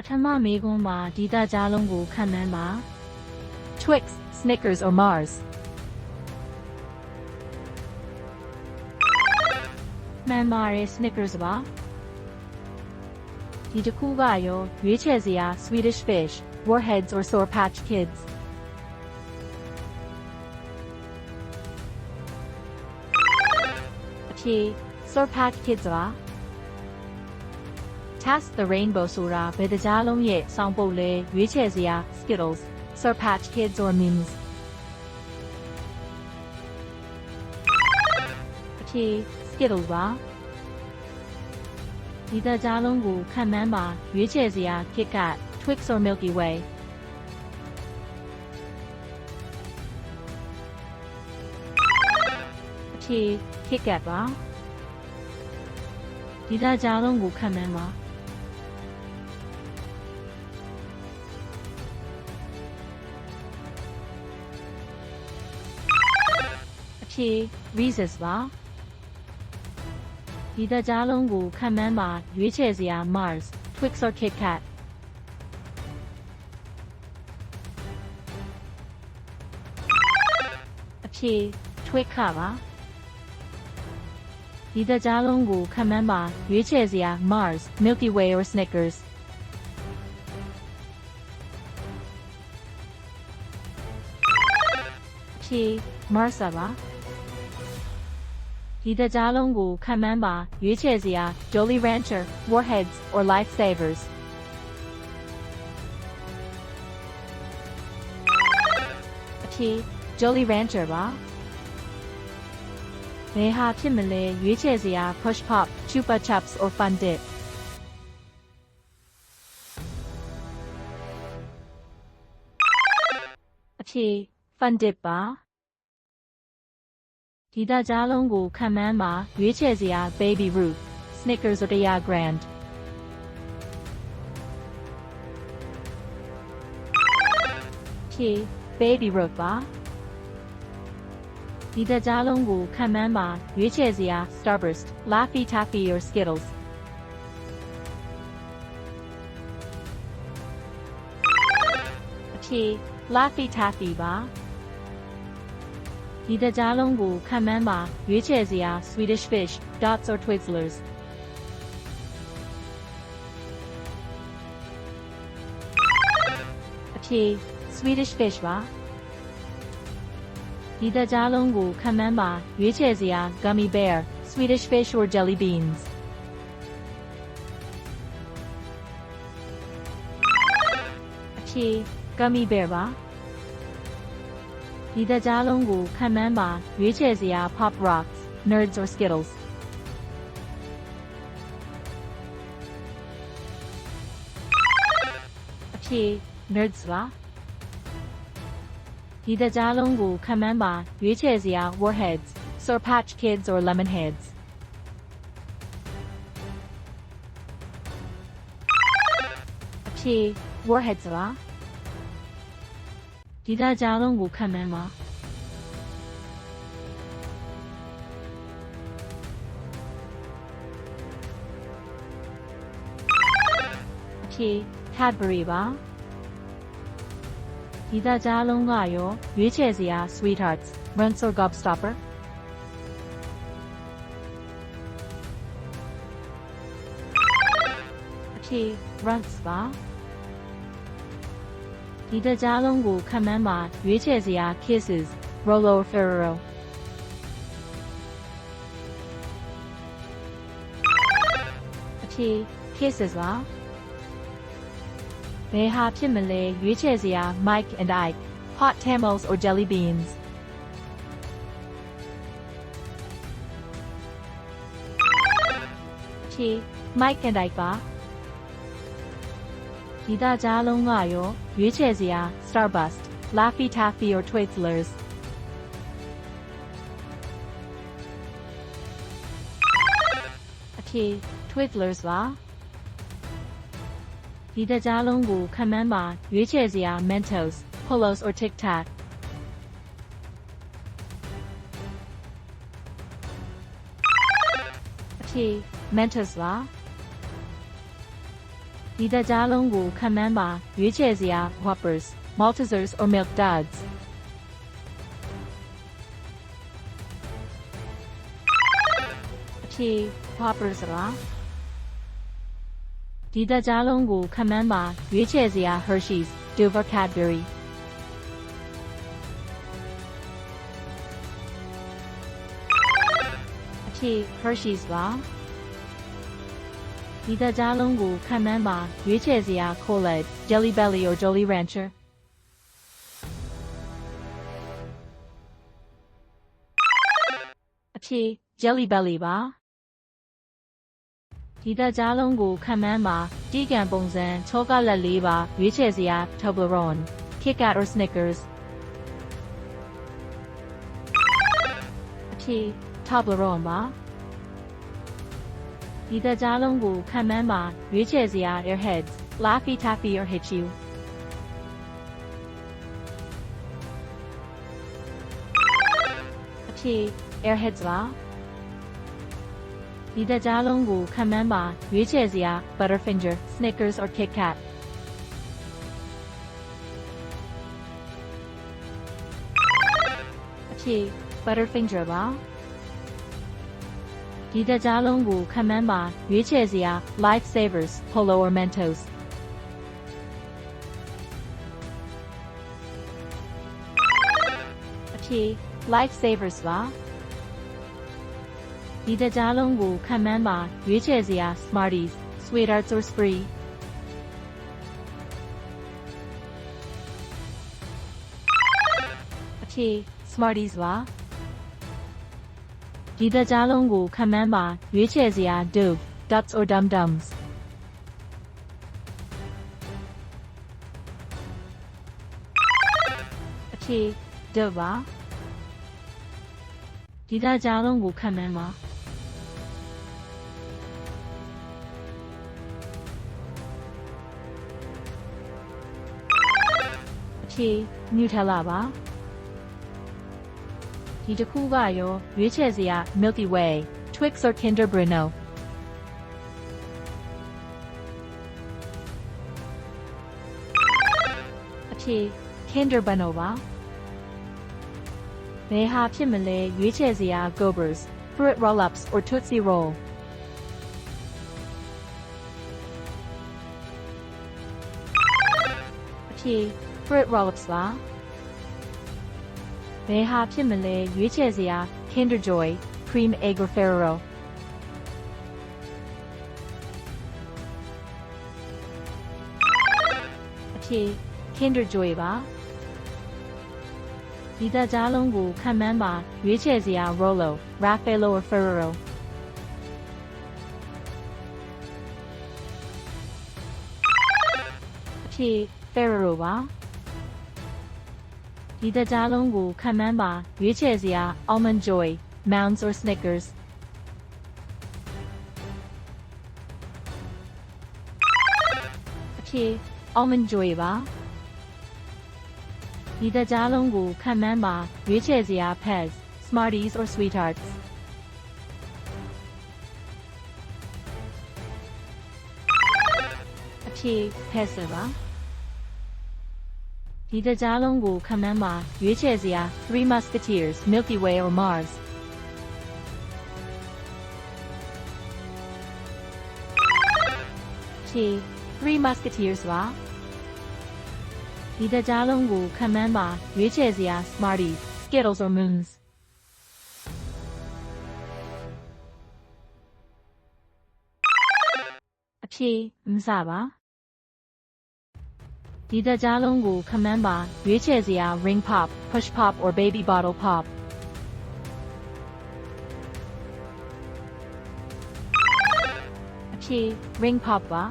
ပထမမေးခွန်းမှာဒီသားကြားလုံးကိုခံမှန်းပါ Twix, Snickers or Mars မှန်ပါတယ် Snickers ပါဒီတစ်ခုကရောရွေးချယ်စရာ Swedish Fish, Warheads or Sour Patch Kids အဖြေ Sour Patch Kids ပါ Task the Rainbow ဆိုတာဘယ်တကြားလုံးရဲ့စောင်းပုတ်လဲရွေးချယ်စရာ Skittles, Sour Patch Kids or Mims အဖြေ Skittles ပါဒီတကြားလုံးကိုခံမှန်းပါရွေးချယ်စရာ Kit Kat, Twix or Milky Way အဖြေ Kit Kat ပါဒီတကြားလုံးကိုခံမှန်းပါ ဖြေ Reese's ပါဒီတကြားလုံးကိုခံမှန်းပါရွေးချယ်စရာ Mars, Twix or Kit Kat အဖြေ Twix ခပါဒီတကြားလုံးကိုခံမှန်းပါရွေးချယ်စရာ Mars, Milky Way or Snickers အဖြေ Mars ပါ Hidajilongwu Kamamba, Uchezia, Jolly Rancher, Warheads, or Lifesavers. T. Jolly Rancher Ra. Neha Timile, Uchezia, Push Pop, Chupa Chups, or Fun Dip. T. Fun Dip Ba. ဒီတကြားလုံးကိုခံမှန်းပါရွေးချယ်စရာ Baby Ruth, Snickers or Daya Grand ဖြေ Baby Ruth ပါဒီတကြားလုံးကိုခံမှန်းပါရွေးချယ်စရာ Starburst, Laffy Taffy or Skittles အဖြေ Laffy Taffy ပါ ဒီတကြားလုံးကိုခံမှန်းပါရွေးချယ်စရာ Swedish Fish, Dots or Twizzlers အဖြေ Swedish Fish ပါဒီတကြားလုံးကိုခံမှန်းပါရွေးချယ်စရာ Gummy Bear, Swedish Fish or Jelly Beans အဖြေ Gummy Bear ပါ Idajalonggu Kanmanma, Yuchezia Pop Rocks, Nerds or Skittles. Achi, Nerds La. Nerdsla. Idajalonggu Kanmanma, Yuchezia Warheads, Sour Patch Kids or Lemon Heads. Warheads La. ဒီတကြားလုံးကိုခံမှန်းပါအဖြေ Cadbury ပါဒီတကြားလုံးကရောရွေးချယ်စရာ Sweethearts, Runts or Gobstopper အဖြေ Runts ပါ 你的加龙骨看妈妈约切斯亚 kisses Rolo Ferrero。T kisses 啦。they have Pimale, Yuchezia, Mike and Ike, hot tamales or jelly beans. T. Mike and Ike ba? ဒီတကြားလုံးကရောရွေးချယ်စရာ Starburst, Laffy Taffy or Twizzlers အဖြေ Twizzlers ပါဒီတကြားလုံးကိုခံမှန်းပါရွေးချယ်စရာ Mentos, Polos or Tic Tac အဖြေ Mentos ပါ 你的家龙骨看门吗？鱼切子呀，Whoppers, Maltesers or Milk Duds。T Whoppers 啦。你的家龙骨看门吗？鱼切子呀，Hershey's, Dover Cadbury。T Hershey's 啦。Idadalangu Kamanma, Uchezia Koled, Jellybelly or Jolly Rancher. Achi, Jellybelly ba? Idadalangu Kamanma, Digambongzan, Togalali ba, Uchezia, Toblerone, Kick Out or Snickers. Achi, Toblerone ba? Idadalungwu kamema, uchezia their heads, laffy taffy or hit you. T. Airheads la. Idadalungwu kamema, uchezia, Butterfinger, Snickers or Kit Kat. T. Butterfinger la. Didadalungu Kamemba, Uchezia, Lifesavers, Polo Ormentos. P. Lifesavers va? Didadalungu Kamemba, Uchezia, Smarties, Sweethearts or Spree. P. Smarties va? ဒီသက်ကြားလုံးကိုခံမှန်းပါရွေးချယ်စရာ Dove Ducks or Dum Dums အဖြေ Dove ပါဒီသက်ကြားလုံးကိုခံမှန်းပါအဖြေ Nutella ပါ ဒီတစ်ခုကရောရွေးချယ်စရာ Milky Way Twix or Kinder Bueno အဖြေ Kinder Bueno ပါဘယ်ဟာဖြစ်မလဲရွေးချယ်စရာ Gobbers Fruit Roll-Ups or Tootsie Roll အဖြေ Fruit Roll-Ups ပါ ဘယ်ဟာဖြစ်မလဲရွေးချယ်စရာ Kinder Joy Cream Egg or Ferrero အဖြေ Kinder Joy ပါဒီသက်ကြားလုံးကိုခံမှန်းပါရွေးချယ်စရာ Rolo Raffaello or Ferrero အဖြေ Ferrero ပါ ဒီသက်ကြားလုံးကိုခံမှန်းပါရွေးချယ်စရာ Almond Joy Mounds or Snickers အဖြေ Almond Joy ပါဒီသက်ကြားလုံးကိုခံမှန်းပါရွေးချယ်စရာ Pez Smarties or Sweethearts အဖြေ Pez ပါ ဒီသက်ကြားလုံးကိုခံမှန်းပါရွေးချယ်စရာ Three Musketeers Milky Way or Mars ဖြေ Three Musketeers ပါဒီသက်ကြားလုံးကိုခံမှန်းပါရွေးချယ်စရာ Smarties Skittles or Moons အဖြေမစပါ Didadalungu Kamemba, Yuchezia Ring Pop, Push Pop or Baby Bottle Pop. P. Ring Pop ba?